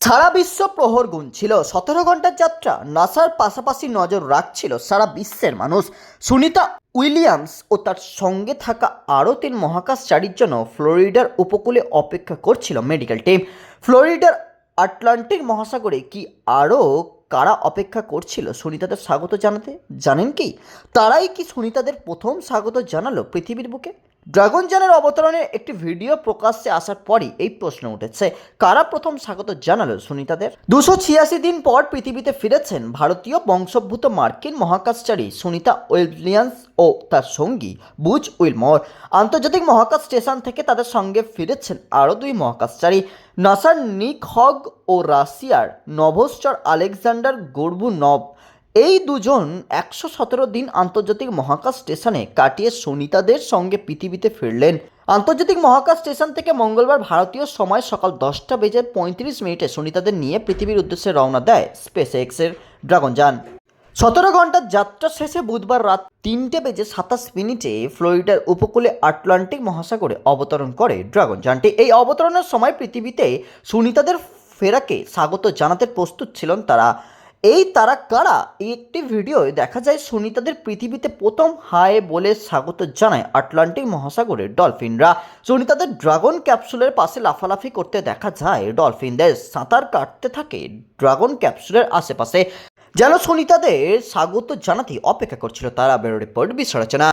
সারা বিশ্ব প্রহর গুনছিল। সতেরো ঘণ্টার যাত্রা নাসার পাশাপাশি নজর রাখছিল সারা বিশ্বের মানুষ। সুনিতা উইলিয়ামস ও তার সঙ্গে থাকা আরও তিন মহাকাশচারীর জন্য ফ্লোরিডার উপকূলে অপেক্ষা করছিল মেডিকেল টিম। ফ্লোরিডার আটলান্টিক মহাসাগরে কি আরও কারা অপেক্ষা করছিল সুনিতাদের স্বাগত জানাতে? জানেন কি? তারাই কি সুনিতাদের প্রথম স্বাগত জানালো পৃথিবীর বুকে? ড্রাগন যানের অবতরণের একটি ভিডিও প্রকাশ্যে আসার পরই এই প্রশ্ন উঠেছে। কারা প্রথম স্বাগত জানালো সুনিতাদের? দুশো ছিয়াশি দিন পর পৃথিবীতে ফিরেছেন ভারতীয় বংশোদ্ভূত মার্কিন মহাকাশচারী সুনিতা উইলিয়ামস ও তার সঙ্গী বুজ উইলমোর। আন্তর্জাতিক মহাকাশ স্টেশন থেকে তাদের সঙ্গে ফিরেছেন আরও দুই মহাকাশচারী, নাসার নিক হগ ও রাশিয়ার নভোশ্চর আলেকজান্ডার গোর্বুনভ। এই দুজন একশো সতেরো দিন আন্তর্জাতিক মহাকাশ স্টেশনে কাটিয়ে সুনিতাদের সঙ্গে পৃথিবীতে ফিরলেন। আন্তর্জাতিক মহাকাশ স্টেশন থেকে মঙ্গলবার ভারতীয় সময় সকাল দশটা বেজে পঁয়ত্রিশ মিনিটে সুনিতাদের নিয়ে পৃথিবীর উদ্দেশ্যে রওনা দেয় স্পেস এক্সের ড্রাগন যান। সতেরো ঘণ্টার যাত্রা শেষে বুধবার রাত তিনটে বেজে সাতাশ মিনিটে ফ্লোরিডার উপকূলে আটলান্টিক মহাসাগরে অবতরণ করে ড্রাগন যানটি। এই অবতরণের সময় পৃথিবীতে সুনিতাদের ফেরাকে স্বাগত জানাতে প্রস্তুত ছিলেন তারা। এই তারা কারা? এই একটি ভিডিওয় দেখা যায় সুনিতাদের পৃথিবীতে প্রথম হায় বলে স্বাগত জানায় আটলান্টিক মহাসাগরের ডলফিনরা। সুনিতাদের ড্রাগন ক্যাপসুলের পাশে লাফালাফি করতে দেখা যায় ডলফিনদের সাঁতার কাটতে থাকে ড্রাগন ক্যাপসুলের আশেপাশে। যেন সুনিতাদের স্বাগত জানাতে অপেক্ষা করছিল তারা বেরো রিপোর্ট বিশ্লেষণা